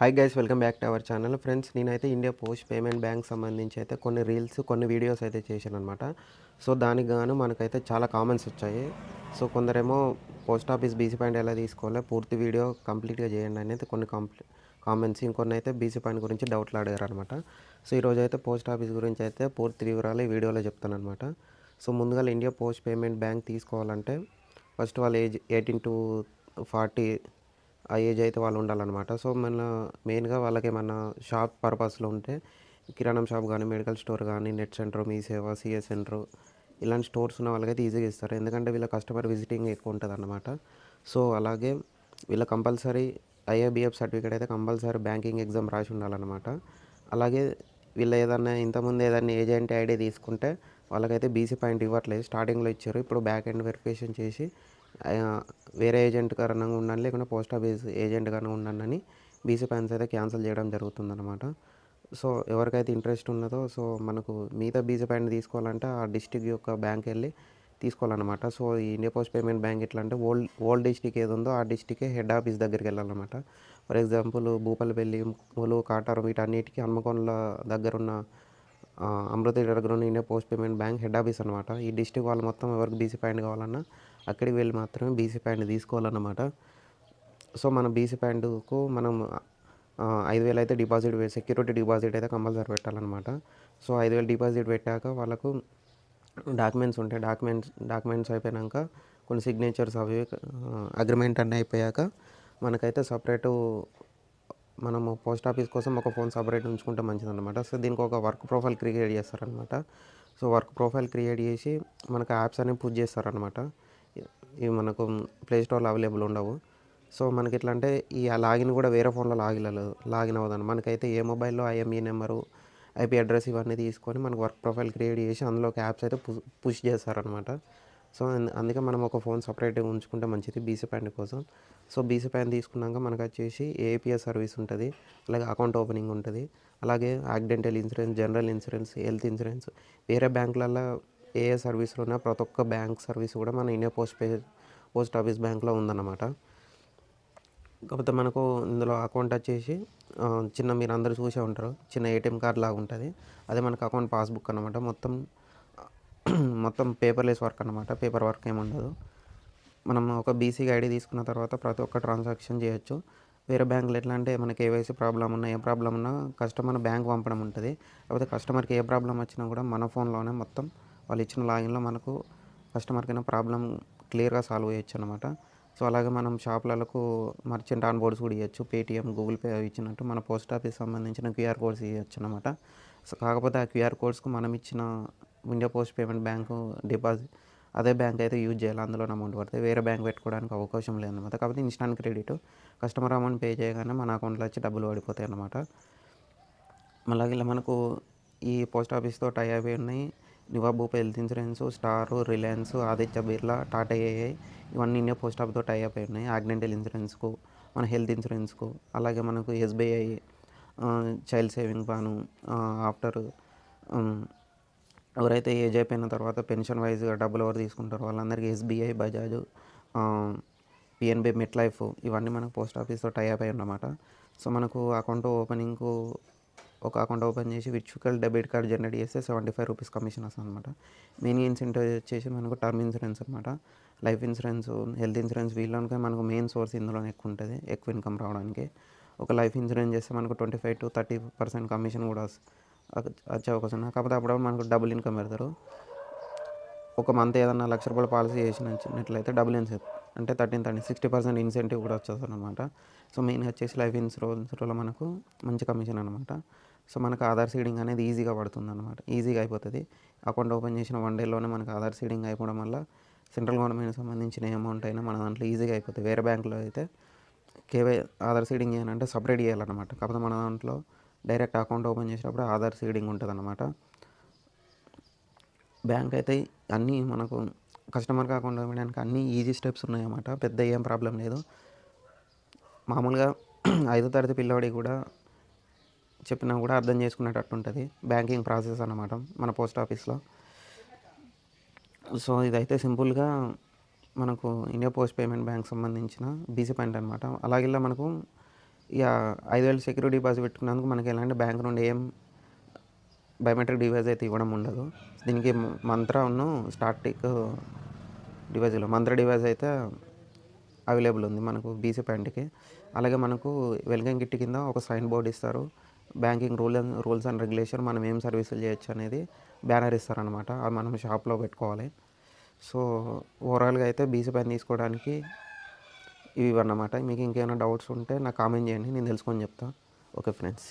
Hi guys welcome back to our channel friends నేనైతే India post payment bank సంబంధించి అయితే కొన్ని రీల్స్ కొన్ని వీడియోస్ అయితే చేశాను అనమాట సో దానికి గాను మనకైతే చాలా కామెంట్స్ వచ్చాయి. సో కొందరేమో పోస్ట్ ఆఫీస్ బీసీ పాయింట్ ఎలా తీసుకోవాలో పూర్తి వీడియో కంప్లీట్గా చేయండి అనేది కొన్ని కంప్లీ కామెంట్స్ ఇంకొన్ని అయితే బీసీ పాయింట్ గురించి డౌట్లు అడిగారు అనమాట సో ఈరోజు అయితే పోస్ట్ ఆఫీస్ గురించి అయితే పూర్తి వివరాలు ఈ వీడియోలో చెప్తాను అనమాట సో ముందుగా ఇండియా పోస్ట్ పేమెంట్ బ్యాంక్ తీసుకోవాలంటే ఫస్ట్ వాళ్ళ ఏజ్ ఎయిటీన్ టు ఫార్టీ ఆ ఏజ్ అయితే వాళ్ళు ఉండాలన్నమాట. సో మన మెయిన్గా వాళ్ళకి ఏమన్నా షాప్ పర్పస్లో ఉంటే కిరాణం షాప్ కానీ మెడికల్ స్టోర్ కానీ net centre Mee Seva CS centre ఇలాంటి స్టోర్స్ ఉన్న వాళ్ళకైతే ఈజీగా ఇస్తారు. ఎందుకంటే వీళ్ళ కస్టమర్ విజిటింగ్ ఎక్కువ ఉంటుంది అన్నమాట సో అలాగే వీళ్ళ కంపల్సరీ ఐఏబిఎఫ్ సర్టిఫికేట్ అయితే కంపల్సరీ బ్యాంకింగ్ ఎగ్జామ్ రాసి ఉండాలన్నమాట. అలాగే వీళ్ళు ఏదన్నా ఇంతకుముందు ఏదైనా ఏజెంట్ ఐడి తీసుకుంటే వాళ్ళకైతే బీసీ పాయింట్ ఇవ్వట్లేదు. స్టార్టింగ్లో ఇచ్చారు. ఇప్పుడు బ్యాక్ ఎండ్ వెరిఫికేషన్ చేసి వేరే ఏజెంట్ కారణంగా ఉన్నాను లేకుంటే పోస్ట్ ఆఫీస్ ఏజెంట్ కారణంగా ఉండాలని బీసీ ప్లాన్స్ అయితే క్యాన్సిల్ చేయడం జరుగుతుందన్నమాట. సో ఎవరికైతే ఇంట్రెస్ట్ ఉన్నదో సో మనకు మిగతా బీసీ ప్యాన్ తీసుకోవాలంటే ఆ డిస్టిక్ యొక్క బ్యాంక్ వెళ్ళి తీసుకోవాలన్నమాట. సో ఈ ఇండియా పోస్ట్ పేమెంట్ బ్యాంక్ ఎట్లా అంటే ఓల్డ్ ఓల్డ్ డిస్టిక్ ఏది ఉందో ఆ డిస్టికే హెడ్ ఆఫీస్ దగ్గరికి వెళ్ళాలన్నమాట. ఫర్ ఎగ్జాంపుల్ భూపాలపల్లి ములు కాటారం వీటన్నిటికీ హన్మకొండల దగ్గర ఉన్న అమృత దగ్గర India post payment bank head office అనమాట ఈ డిస్టిక్ వాళ్ళు మొత్తం ఎవరికి బీసీ ప్యాంట్ కావాలన్నా అక్కడికి వెళ్ళి మాత్రమే బీసీ ప్యాంట్ తీసుకోవాలన్నమాట. సో మన బీసీ ప్యాంటుకు మనం ఐదు వేలు అయితే డిపాజిట్ సెక్యూరిటీ డిపాజిట్ అయితే కంపల్సరీ పెట్టాలన్నమాట. సో ఐదు వేలు డిపాజిట్ పెట్టాక వాళ్ళకు డాక్యుమెంట్స్ ఉంటాయి డాక్యుమెంట్స్ డాక్యుమెంట్స్ అయిపోయాక కొన్ని సిగ్నేచర్స్ అవి అగ్రిమెంట్ అన్నీ అయిపోయాక మనకైతే సపరేటు మనము పోస్ట్ ఆఫీస్ కోసం ఒక ఫోన్ సపరేట్ ఉంచుకుంటే మంచిది అనమాట సో దీనికి ఒక వర్క్ ప్రొఫైల్ క్రియేట్ చేస్తారనమాట సో వర్క్ ప్రొఫైల్ క్రియేట్ చేసి మనకు యాప్స్ అనేవి పూజ చేస్తారనమాట ఇవి మనకు ప్లే స్టోర్లో అవైలబుల్ ఉండవు. సో మనకి ఎట్లా అంటే ఈ లాగిన్ కూడా వేరే ఫోన్లో లాగిన్ లాగిన్ అవ్వదు మనకైతే ఏ మొబైల్లో ఐఎంఈ నెంబరు ఐపీ అడ్రస్ ఇవన్నీ తీసుకొని మనకు వర్క్ ప్రొఫైల్ క్రియేట్ చేసి అందులోకి యాప్స్ అయితే పుష్ చేస్తారనమాట సో అందుకే మనం ఒక ఫోన్ సపరేట్గా ఉంచుకుంటే మంచిది బీసీ ప్యాంట్ కోసం. సో బీసీ ప్యాంట్ తీసుకున్నాక మనకు వచ్చేసి ఏపీఎస్ సర్వీస్ ఉంటుంది. అలాగే అకౌంట్ ఓపెనింగ్ ఉంటుంది. అలాగే accidental insurance general insurance health insurance వేరే బ్యాంకులలో ఏ ఏ సర్వీసులు ఉన్నా ప్రతి ఒక్క బ్యాంక్ సర్వీస్ కూడా మన India post pay post office బ్యాంక్లో ఉందన్నమాట. కాకపోతే మనకు ఇందులో అకౌంట్ వచ్చేసి చిన్న మీరు అందరూ చూసే ఉంటారు. చిన్న ఏటీఎం కార్డ్ లాగా ఉంటుంది. అదే మనకు అకౌంట్ పాస్బుక్ అనమాట మొత్తం మొత్తం పేపర్లెస్ వర్క్ అనమాట పేపర్ వర్క్ ఏమి ఉండదు. మనం ఒక బీసీ ఐడి తీసుకున్న తర్వాత ప్రతి ఒక్క ట్రాన్సాక్షన్ చేయొచ్చు. వేరే బ్యాంకులు ఎట్లా అంటే మన కేవైసీ ప్రాబ్లం ఉన్నా ఏ ప్రాబ్లం ఉన్నా కస్టమర్ బ్యాంక్ పంపడం ఉంటుంది. కాకపోతే కస్టమర్కి ఏ ప్రాబ్లం వచ్చినా కూడా మన ఫోన్లోనే మొత్తం వాళ్ళు ఇచ్చిన లాగిన్లో మనకు కస్టమర్కైనా ప్రాబ్లం క్లియర్గా సాల్వ్ చేయొచ్చు అనమాట సో అలాగే మనం షాపులకు మర్చెంట్ ఆన్ బోర్డ్స్ కూడా ఇవ్వచ్చు పేటిఎం గూగుల్ పే అవి ఇచ్చినట్టు మన పోస్ట్ ఆఫీస్ సంబంధించిన క్యూఆర్ కోడ్స్ ఇవ్వచ్చు అనమాట సో కాకపోతే ఆ క్యూఆర్ కోడ్స్కు మనం ఇచ్చిన India post payment bank deposit అదే బ్యాంక్ అయితే యూజ్ చేయాలి. అందులో అమౌంట్ పడితే వేరే బ్యాంక్ పెట్టుకోవడానికి అవకాశం లేదన్నమాట. కాబట్టి instant credit customer amount pay చేయగానే మన అకౌంట్లో వచ్చి డబ్బులు పడిపోతాయి అన్నమాట. మళ్ళీ ఇలా మనకు ఈ పోస్ట్ ఆఫీస్తో టై అయి ఉన్నాయి Niva Bupa health insurance star Reliance Aditya Birla Tata AI ఇవన్నీ ఇండియా పోస్ట్ ఆఫీస్తో టై అయి ఉన్నాయి యాక్సిడెంటల్ ఇన్సూరెన్స్కు మన హెల్త్ ఇన్సూరెన్స్కు అలాగే మనకు SBI child saving plan after ఎవరైతే ఏజ్ అయిపోయిన తర్వాత పెన్షన్ వైజ్గా డబ్బులు ఎవరు తీసుకుంటారో వాళ్ళందరికీ SBI Bajaj PNB Met life ఇవన్నీ మనకు పోస్ట్ ఆఫీస్తో టై అప్ అయి ఉన్నమాట సో మనకు అకౌంట్ ఓపెనింగ్కు ఒక అకౌంట్ ఓపెన్ చేసి విర్చువల్ డెబిట్ కార్డ్ జనరేట్ చేస్తే సెవెంటీ ఫైవ్ రూపీస్ కమిషన్ వస్తుంది అనమాట మెయిన్ ఇన్సెంటివ్ వచ్చేసి మనకు టర్మ్ ఇన్సూరెన్స్ అనమాట లైఫ్ ఇన్సూరెన్స్ హెల్త్ ఇన్సూరెన్స్ వీళ్ళకే మనకు మెయిన్ సోర్స్ ఇందులోనే ఎక్కువ ఉంటుంది ఎక్కువ ఇన్కమ్ రావడానికి. ఒక లైఫ్ ఇన్సూరెన్స్ చేస్తే మనకు twenty five to thirty percent commission కూడా వచ్చే అవకాశం కాకపోతే అప్పుడప్పుడు మనకు డబుల్ ఇన్కమ్ పెడతారు. ఒక మంత్ ఏదన్నా లక్ష రూపాయల పాలసీ చేసినట్లయితే డబుల్ ఇన్సెంట్ అంటే thirteen thirty sixty percent incentive కూడా వచ్చేస్తుంది అనమాట సో మెయిన్ వచ్చేసి లైఫ్ ఇన్సూరెన్స్లో మనకు మంచి కమిషన్ అనమాట సో మనకు ఆధార్ సీడింగ్ అనేది ఈజీగా పడుతుంది అనమాట ఈజీగా అయిపోతుంది. అకౌంట్ ఓపెన్ చేసిన వన్ డేలోనే మనకు ఆధార్ సీడింగ్ అయిపోవడం వల్ల సెంట్రల్ గవర్నమెంట్ సంబంధించిన అమౌంట్ అయినా మన దాంట్లో ఈజీగా అయిపోతుంది. వేరే బ్యాంకులో అయితే కేవై ఆధార్ సీడింగ్ చేయాలంటే సపరేట్ చేయాలన్నమాట. కాకపోతే మన దాంట్లో డైరెక్ట్ అకౌంట్ ఓపెన్ చేసినప్పుడు ఆధార్ సీడింగ్ ఉంటుంది అనమాట బ్యాంక్ అయితే అన్నీ మనకు కస్టమర్కి అకౌంట్ ఇవ్వడానికి అన్ని ఈజీ స్టెప్స్ ఉన్నాయన్నమాట. పెద్ద ఏం ప్రాబ్లం లేదు. మామూలుగా ఐదో తరగతి పిల్లవాడికి కూడా చెప్పినా కూడా అర్థం చేసుకునేటట్టు ఉంటుంది. బ్యాంకింగ్ ప్రాసెస్ అన్నమాట మన పోస్ట్ ఆఫీస్లో. సో ఇదైతే సింపుల్గా మనకు ఇండియా పోస్ట్ పేమెంట్ బ్యాంక్ సంబంధించిన బీసీ పాయింట్ అనమాట అలాగే మనకు ఇక ఐదు వేలు సెక్యూరిటీ డిపాజిట్ పెట్టుకున్నందుకు మనకి ఎలాంటి బ్యాంక్ నుండి ఏం బయోమెట్రిక్ డివైస్ అయితే ఇవ్వడం ఉండదు. దీనికి మంత్రాను స్టార్టిక్ డివైజ్లో మంత్ర డివైస్ అయితే అవైలబుల్ ఉంది మనకు బీసీ ప్యాంట్కి. అలాగే మనకు వెల్కమ్ కిట్ కింద ఒక సైన్ బోర్డ్ ఇస్తారు. Banking rule and rules and regulation మనం ఏం సర్వీసులు చేయొచ్చు అనేది బ్యానర్ ఇస్తారనమాట అది మనం షాప్లో పెట్టుకోవాలి. సో ఓవరాల్గా అయితే బీసీ ప్యాన్ తీసుకోవడానికి ఇవి అన్నమాట. మీకు ఇంకేమైనా డౌట్స్ ఉంటే నాకు కామెంట్ చేయండి. నేను తెలుసుకొని చెప్తాను ఓకే ఫ్రెండ్స్.